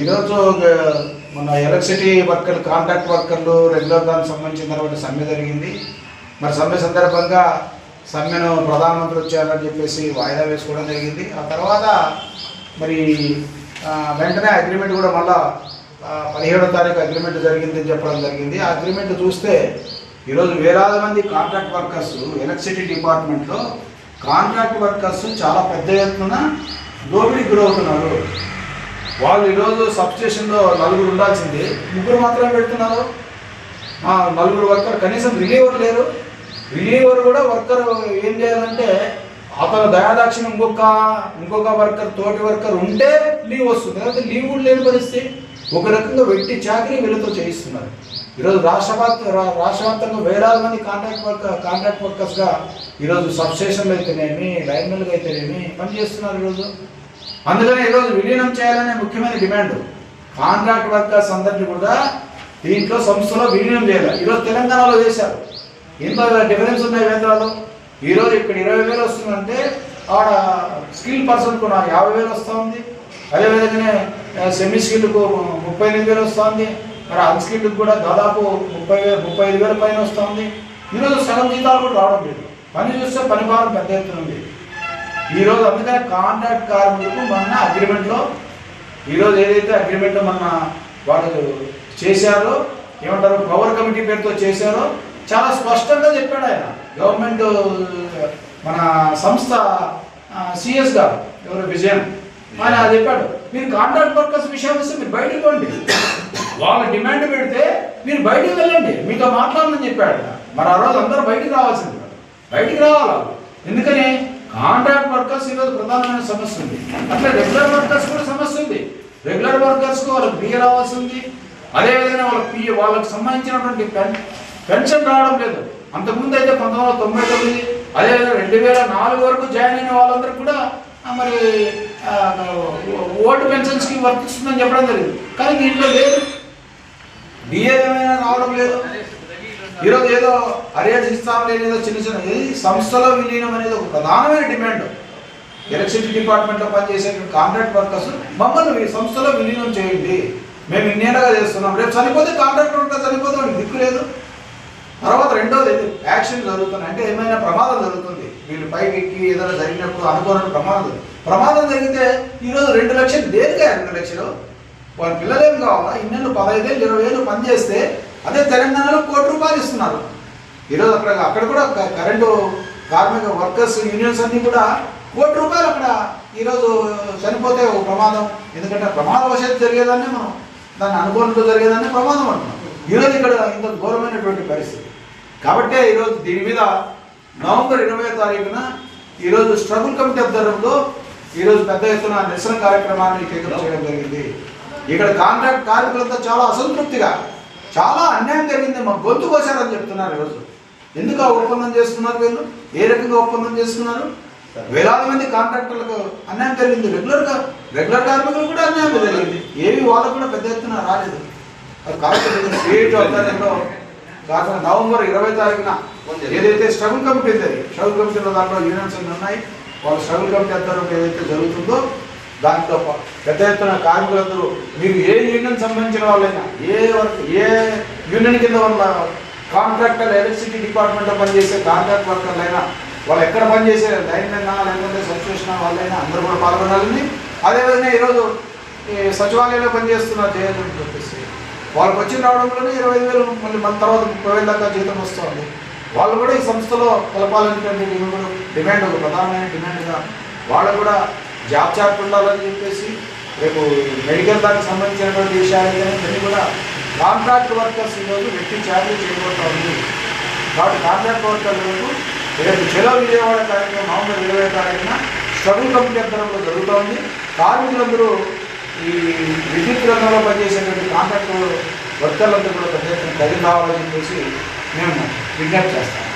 ఈరోజు మన ఎలక్ట్రిసిటీ వర్కర్లు కాంట్రాక్ట్ వర్కర్లు రెగ్యులర్ దానికి సంబంధించినటువంటి సమ్మె జరిగింది. మరి సమ్మె సందర్భంగా సమ్మెను ప్రధానమంత్రి వచ్చారని చెప్పేసి వాయిదా వేసుకోవడం జరిగింది. ఆ తర్వాత మరి వెంటనే అగ్రిమెంట్ కూడా మళ్ళా పదిహేడో తారీఖు అగ్రిమెంట్ జరిగిందని చెప్పడం జరిగింది. ఆ అగ్రిమెంట్ చూస్తే ఈరోజు వేలాది మంది కాంట్రాక్ట్ వర్కర్స్ ఎలక్ట్రిసిటీ డిపార్ట్మెంట్లో కాంట్రాక్ట్ వర్కర్స్ చాలా పెద్ద ఎత్తున దోపిడీకి గురవుతున్నారు. వాళ్ళు ఈరోజు సబ్స్టేషన్లో నలుగురు ఉండాల్సింది. ముగ్గురు మాత్రమే పెడుతున్నారు. నలుగురు వర్కర్ కనీసం రిలీవర్ లేరు. రిలీవర్ కూడా వర్కర్ ఏం చేయాలంటే అతను దయాదాక్షిణ ఇంకొక ఇంకొక వర్కర్ తోటి వర్కర్ ఉంటే లీవ్ వస్తుంది. లేకపోతే లీవ్ కూడా లేని పరిస్థితి. ఒక రకంగా వెట్టి చాకరీ వీళ్ళతో చేయిస్తున్నారు. ఈరోజు రాష్ట్ర వ్యాప్త- వేలాది మంది కాంట్రాక్ట్ వర్క్ కాంట్రాక్ట్ వర్కర్స్గా ఈరోజు సబ్స్టేషన్లు అయితేనేమి లైన్మెన్లు అయితేనేమి పని చేస్తున్నారు ఈరోజు. అందుకని ఈరోజు విలీనం చేయాలనే ముఖ్యమైన డిమాండ్ కాంట్రాక్ట్ వర్కర్స్ అందరినీ కూడా దీంట్లో సంస్థలో విలీనం చేయాలి. ఈరోజు తెలంగాణలో చేశారు. ఎంత డిఫరెన్స్ ఉన్నాయి వేతనాలు ఈరోజు ఇక్కడ ఇరవై వేలు వస్తుందంటే ఆడ స్కిల్ పర్సన్కు నాకు యాభై వేలు వస్తూ ఉంది. అదేవిధంగానే సెమీ స్కిల్కు ముప్పై ఎనిమిది వేలు వస్తుంది మరి అన్స్కిల్కి కూడా దాదాపు ముప్పై వేలు ముప్పై ఐదు వేల పైన వస్తుంది. ఈరోజు సగం జీతాలు కూడా రావడం లేదు. పని చూస్తే పని భారం పెద్ద ఎత్తున ఉంది. ఈరోజు అందుకనే కాంట్రాక్ట్ కార్మికులకు మొన్న అగ్రిమెంట్లో ఈరోజు ఏదైతే అగ్రిమెంట్ మొన్న వాళ్ళు చేశారో ఏమంటారు పవర్ కమిటీ పేరుతో చేశారో చాలా స్పష్టంగా చెప్పాడు ఆయన. గవర్నమెంట్ మన సంస్థ సిఎస్ గారు ఎవరు విజయన్ ఆయన చెప్పాడు మీరు కాంట్రాక్ట్ వర్కర్స్ విషయం వస్తే మీరు బయటకు వాళ్ళ డిమాండ్ పెడితే మీరు బయటికి వెళ్ళండి. మీతో మాట్లాడమని చెప్పాడు. మరి ఆ రోజు అందరూ బయటికి రావాల్సింది బయటికి రావాలి ఎందుకని? కాంట్రాక్ట్ వర్కర్స్ ఈరోజు ప్రధానమైన సమస్య ఉంది. అట్లా రెగ్యులర్ వర్కర్స్ కూడా సమస్య ఉంది. రెగ్యులర్ వర్కర్స్కు వాళ్ళకి బియ్య రావాల్సి ఉంది అదేవిధంగా వాళ్ళకి పిఏ వాళ్ళకి సంబంధించినటువంటి పెన్ పెన్షన్ రావడం లేదు. అంతకుముందు అయితే పంతొమ్మిది వందల తొంభై తొమ్మిది అదేవిధంగా రెండు వేల నాలుగు వరకు జాయిన్ అయిన వాళ్ళందరూ కూడా మరి ఓటు పెన్షన్ స్కీమ్ వర్తిస్తుందని చెప్పడం జరిగింది. కానీ దీంట్లో లేదు. డిఏ ఏమైనా రావడం లేదు. ఈరోజు ఏదో అరేజ్ ఇస్తాం లేదో చిన్న చిన్న ఇది సంస్థలో విలీనం అనేది ఒక ప్రధానమైన డిమాండ్. ఎలక్ట్రిసిటీ డిపార్ట్మెంట్లో పనిచేసేటువంటి కాంట్రాక్ట్ వర్కర్స్ మమ్మల్ని మీ సంస్థలో విలీనం చేయండి. మేము ఇన్నేళ్ళగా చేస్తున్నాం. రేపు చనిపోతే కాంట్రాక్టర్ ఉంటే చనిపోతే వాడికి దిక్కు లేదు. తర్వాత రెండోది యాక్షన్ జరుగుతున్నాయి అంటే ఏమైనా ప్రమాదం జరుగుతుంది. వీళ్ళు పైకి ఎక్కి ఏదైనా జరిగినప్పుడు అనుకోని ప్రమాదం. ప్రమాదం జరిగితే ఈరోజు రెండు లక్షలు దేనికే రెండు లక్షలు? వారి పిల్లలేం కావాలా? ఇన్నెళ్ళు పదహైదేళ్ళు ఇరవై ఏళ్ళు పనిచేస్తే అదే తెలంగాణలో కోటి రూపాయలు ఇస్తున్నారు. ఈరోజు అక్కడ అక్కడ కూడా కరెంటు కార్మిక వర్కర్స్ యూనియన్స్ అన్నీ కూడా కోటి రూపాయలు అక్కడ ఈరోజు చనిపోతే ఒక ప్రమాదం. ఎందుకంటే ప్రమాదవశాత్తు జరిగేదాన్ని మనం దాన్ని అనుకోనట్టు జరిగేదాన్ని ప్రమాదం అంటున్నాం. ఈరోజు ఇక్కడ ఇంత ఘోరమైనటువంటి పరిస్థితి. కాబట్టే ఈరోజు దీని మీద నవంబర్ ఇరవై తారీఖున ఈరోజు స్ట్రగుల్ కమిటీ ఆధ్వర్యంలో ఈరోజు పెద్ద ఎత్తున నిరసన కార్యక్రమాన్ని టేకప్ చేయడం జరిగింది. ఇక్కడ కాంట్రాక్ట్ కార్మికులంతా చాలా అసంతృప్తిగా చాలా అన్యాయం జరిగింది మా గొంతు కోసారని చెప్తున్నారు ఈరోజు ఎందుకు ఆ ఒప్పందం చేస్తున్నారు వీళ్ళు? ఏ రకంగా ఒప్పందం చేస్తున్నారు? వేలాది మంది కాంట్రాక్టర్లకు అన్యాయం జరిగింది. రెగ్యులర్గా రెగ్యులర్ కార్మికులు కూడా అన్యాయం జరిగింది. ఏవి వాళ్ళకు కూడా పెద్ద ఎత్తున రాలేదు. అది కాబట్టి స్టేట్ ఆధ్వర్యంలో నవంబర్ ఇరవై తారీఖున ఏదైతే స్ట్రగుల్ కమిటీ ఉంది స్ట్రగుల్ కమిటీలో దాంట్లో యూనియన్స్ ఉన్నాయి. వాళ్ళ స్ట్రగుల్ కమిటీ ఆధ్వర్యంలో ఏదైతే జరుగుతుందో దాంట్లో పెద్ద ఎత్తున కార్మికులందరూ మీరు ఏ యూనియన్ సంబంధించిన వాళ్ళైనా ఏ వర్క్ ఏ యూనియన్ కింద వాళ్ళ కాంట్రాక్టర్ ఎలక్ట్రిసిటీ డిపార్ట్మెంట్లో పనిచేసే కాంట్రాక్ట్ వర్కర్లైనా వాళ్ళు ఎక్కడ పనిచేసే లైన్మెన్ లేకపోతే సబ్స్టేషన్ వాళ్ళైనా అందరూ కూడా పాల్గొనాలని అదేవిధంగా ఈరోజు ఈ సచివాలయంలో పనిచేస్తున్న చేయాలని చెప్పేసి వాళ్ళకి వచ్చి రావడంలోనే ఇరవై ఐదు వేలు మళ్ళీ మన తర్వాత ముప్పై వేల దాకా జీతం వస్తుంది. వాళ్ళు కూడా ఈ సంస్థలో కలపాలనేటువంటి డిమాండ్ ఒక ప్రధానమైన డిమాండ్గా వాళ్ళు కూడా జాబ్ చార్ట్ ఉండాలని చెప్పేసి రేపు మెడికల్ దానికి సంబంధించినటువంటి విషయాలు కానీ ఇవన్నీ కూడా కాంట్రాక్ట్ వర్కర్స్ ఈరోజు వ్యక్తి చార్జీ చేయబోతా ఉంది. కాబట్టి కాంట్రాక్ట్ వర్కర్లకు రేపు చెలో విజయవాడ కార్యక్రమం నవంబర్ ఇరవై తారీఖున స్ట్రగుల్ కమిటీ ఆధ్వర్యంలో జరుగుతోంది. కార్మికులందరూ ఈ విద్యుత్ రంగంలో పనిచేసేటువంటి కాంట్రాక్ట్ వర్కర్లందరూ కూడా పెద్ద ఎత్తున కలిగి రావాలని చెప్పేసి మేము విజ్ఞప్తి చేస్తాం.